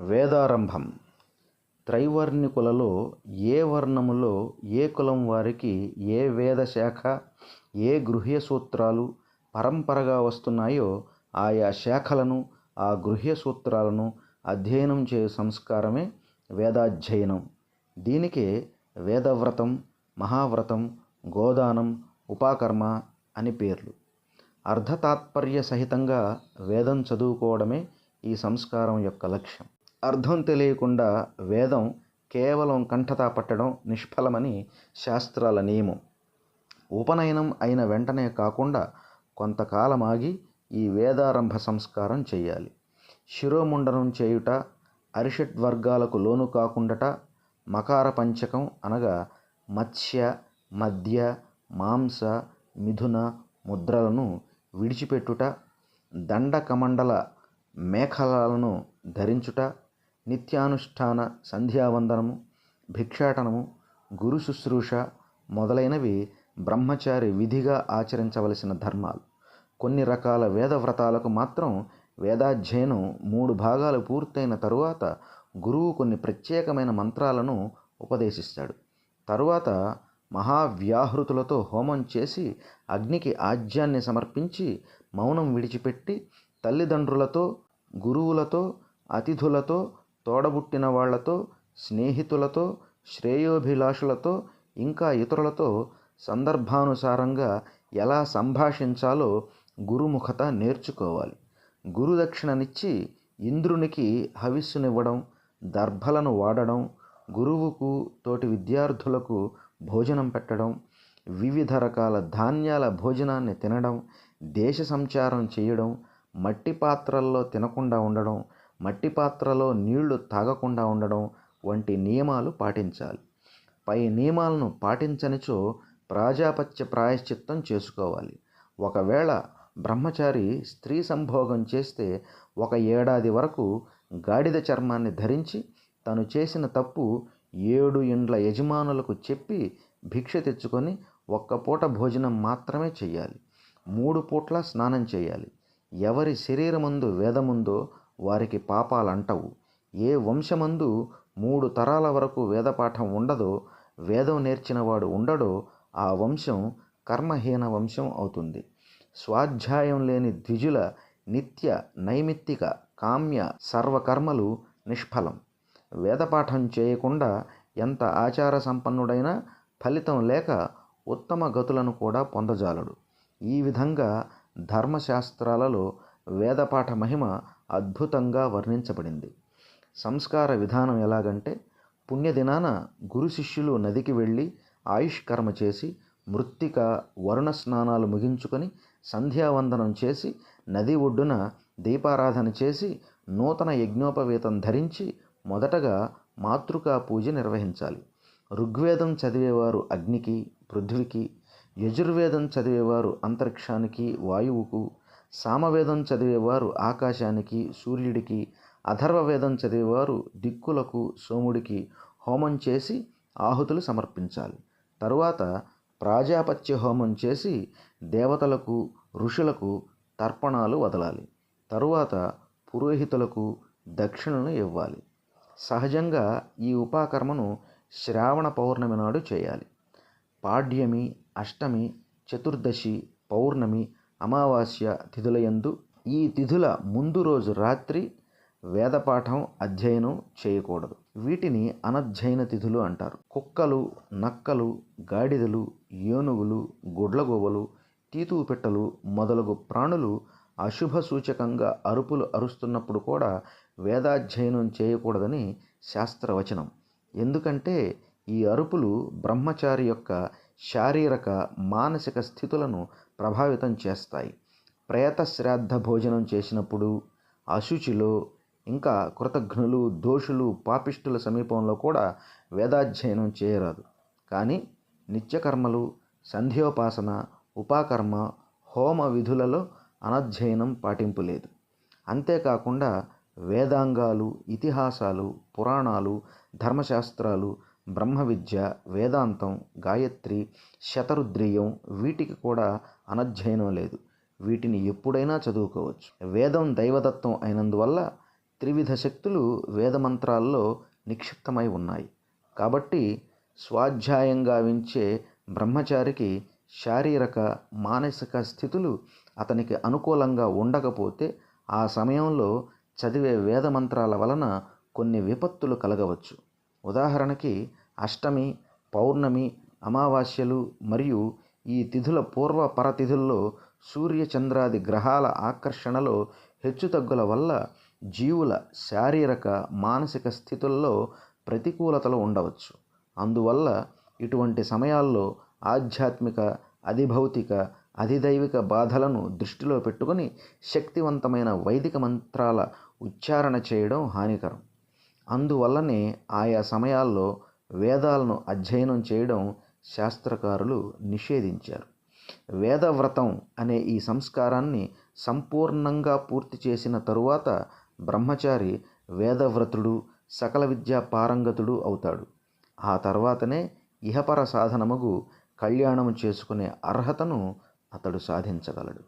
వేదారంభం. త్రైవర్ణికులలో ఏ వర్ణములో ఏ కులం వారికి ఏ వేద శాఖ ఏ గృహ్య సూత్రాలు పరంపరగా వస్తున్నాయో ఆయా శాఖలను ఆ గృహ్య సూత్రాలను అధ్యయనం చేయు సంస్కారమే వేదాధ్యయనం. దీనికే వేదవ్రతం మహావ్రతం గోదానం ఉపాకర్మ అని పేర్లు. అర్ధతాత్పర్య సహితంగా వేదం చదువుకోవడమే ఈ సంస్కారం యొక్క లక్ష్యం. అర్థం తెలియకుండా వేదం కేవలం కంఠతా పట్టడం నిష్ఫలమని శాస్త్రాల నియమం. ఉపనయనం అయిన వెంటనే కాకుండా కొంతకాలం ఆగి ఈ వేదారంభ సంస్కారం చేయాలి. శిరోముండనం చేయుట అరిషట్ వర్గాలకు లోను కాకుండట మకార పంచకం అనగా మత్స్య మద్య మాంస మిథున ముద్రలను విడిచిపెట్టుట దండకమండల మేఖలాలను ధరించుట నిత్యానుష్ఠాన సంధ్యావందనము భిక్షాటనము గురు శుశ్రూష మొదలైనవి బ్రహ్మచారి విధిగా ఆచరించవలసిన ధర్మాలు. కొన్ని రకాల వేదవ్రతాలకు మాత్రం వేదాధ్యయనం మూడు భాగాలు పూర్తయిన తరువాత గురువు కొన్ని ప్రత్యేకమైన మంత్రాలను ఉపదేశిస్తాడు. తరువాత మహావ్యాహృతులతో హోమం చేసి అగ్నికి ఆజ్యాన్ని సమర్పించి మౌనం విడిచిపెట్టి తల్లిదండ్రులతో గురువులతో అతిథులతో తోడబుట్టిన వాళ్ళతో స్నేహితులతో శ్రేయోభిలాషులతో ఇంకా ఇతరులతో సందర్భానుసారంగా ఎలా సంభాషించాలో గురుముఖత నేర్చుకోవాలి. గురుదక్షిణనిచ్చి ఇంద్రునికి హవిస్సునివ్వడం దర్భలను వాడడం గురువుకు తోటి విద్యార్థులకు భోజనం పెట్టడం వివిధ రకాల ధాన్యాల భోజనాన్ని తినడం దేశ సంచారం చేయడం మట్టి పాత్రల్లో తినకుండా ఉండడం మట్టి పాత్రలో నీళ్ళు తాగకుండా ఉండడం వంటి నియమాలు పాటించాలి. పై నియమాలను పాటించనిచో ప్రాజాపత్య ప్రాయశ్చిత్తం చేసుకోవాలి. ఒకవేళ బ్రహ్మచారి స్త్రీ సంభోగం చేస్తే ఒక ఏడాది వరకు గాడిద చర్మాన్ని ధరించి తను చేసిన తప్పు ఏడు ఇండ్ల యజమానులకు చెప్పి భిక్ష తెచ్చుకొని ఒక్క పూట భోజనం మాత్రమే చేయాలి మూడు పూట్ల స్నానం చేయాలి. ఎవరి శరీరముందు వేదముందో వారికి పాపాలు అంటవు ఏ వంశమందు మూడు తరాల వరకు వేదపాఠం ఉండదో వేదం నేర్చినవాడు ఉండడో ఆ వంశం కర్మహీన వంశం అవుతుంది. స్వాధ్యాయం లేని ద్విజుల నిత్య నైమిత్తిక కామ్య సర్వకర్మలు నిష్ఫలం. వేదపాఠం చేయకుండా ఎంత ఆచార సంపన్నుడైనా ఫలితం లేక ఉత్తమ గతులను కూడా పొందజాలడు. ఈ విధంగా ధర్మశాస్త్రాలలో వేదపాఠ మహిమ అద్భుతంగా వర్ణించబడింది. సంస్కార విధానం ఎలాగంటే పుణ్యదినాన గురు శిష్యులు నదికి వెళ్ళి ఆయుష్కర్మ చేసి మృత్తిక వరుణ స్నానాలు ముగించుకొని సంధ్యావందనం చేసి నది ఒడ్డున దీపారాధన చేసి నూతన యజ్ఞోపవేతం ధరించి మొదటగా మాతృకా పూజ నిర్వహించాలి. ఋగ్వేదం చదివేవారు అగ్నికి పృథ్వీకి యజుర్వేదం చదివేవారు అంతరిక్షానికి వాయువుకు సామవేదం చదివేవారు ఆకాశానికి సూర్యుడికి అథర్వవేదం చదివేవారు దిక్కులకు సోముడికి హోమం చేసి ఆహుతులు సమర్పించాలి. తరువాత ప్రాజాపత్య హోమం చేసి దేవతలకు ఋషులకు తర్పణాలు వదలాలి. తరువాత పురోహితులకు దక్షిణను ఇవ్వాలి. సహజంగా ఈ ఉపాకర్మను శ్రావణ పౌర్ణమి నాడు చేయాలి. పాడ్యమి అష్టమి చతుర్దశి పౌర్ణమి అమావాస్య తిథులయందు ఈ తిథుల ముందు రోజు రాత్రి వేదపాఠం అధ్యయనం చేయకూడదు. వీటిని అనధ్యయన తిథులు అంటారు. కుక్కలు నక్కలు గాడిదలు ఏనుగులు గుడ్లగోవలు తీతువు మొదలగు ప్రాణులు అశుభ సూచకంగా అరుపులు అరుస్తున్నప్పుడు కూడా వేదాధ్యయనం చేయకూడదని శాస్త్రవచనం. ఎందుకంటే ఈ అరుపులు బ్రహ్మచారి యొక్క శారీరక మానసిక స్థితులను ప్రభావితం చేస్తాయి. ప్రేత శ్రాద్ధ భోజనం చేసినప్పుడు అశుచిలో ఇంకా కృతఘ్నులు దోషులు పాపిష్టుల సమీపంలో కూడా వేదాధ్యయనం చేయరాదు. కానీ నిత్యకర్మలు సంధ్యోపాసన ఉపాకర్మ హోమ విధులలో అనధ్యయనం పాటింపు లేదు. అంతేకాకుండా వేదాంగాలు ఇతిహాసాలు పురాణాలు ధర్మశాస్త్రాలు బ్రహ్మ విద్య వేదాంతం గాయత్రి శతరుద్రీయం వీటికి కూడా అనధ్యయనం లేదు. వీటిని ఎప్పుడైనా చదువుకోవచ్చు. వేదం దైవదత్తం అయినందువల్ల త్రివిధ శక్తులు వేదమంత్రాల్లో నిక్షిప్తమై ఉన్నాయి. కాబట్టి స్వాధ్యాయం గావించే బ్రహ్మచారికి శారీరక మానసిక స్థితులు అతనికి అనుకూలంగా ఉండకపోతే ఆ సమయంలో చదివే వేదమంత్రాల వలన కొన్ని విపత్తులు కలగవచ్చు. ఉదాహరణకి అష్టమి పౌర్ణమి అమావాస్యలు మరియు ఈ తిథుల పూర్వ పరతిథుల్లో సూర్య చంద్రాది గ్రహాల ఆకర్షణలో హెచ్చుతగ్గుల వల్ల జీవుల శారీరక మానసిక స్థితుల్లో ప్రతికూలతలు ఉండవచ్చు. అందువల్ల ఇటువంటి సమయాల్లో ఆధ్యాత్మిక అధిభౌతిక అధిదైవిక బాధలను దృష్టిలో పెట్టుకొని శక్తివంతమైన వైదిక మంత్రాల ఉచ్చారణ చేయడం హానికరం. అందువల్లనే ఆయా సమయాల్లో వేదాలను అధ్యయనం చేయడం శాస్త్రకారులు నిషేధించారు. వేదవ్రతం అనే ఈ సంస్కారాన్ని సంపూర్ణంగా పూర్తి చేసిన తరువాత బ్రహ్మచారి వేదవ్రతుడు సకల విద్యా పారంగతుడు అవుతాడు. ఆ తర్వాతనే ఇహపర సాధనముగు కళ్యాణము చేసుకునే అర్హతను అతడు సాధించగలడు.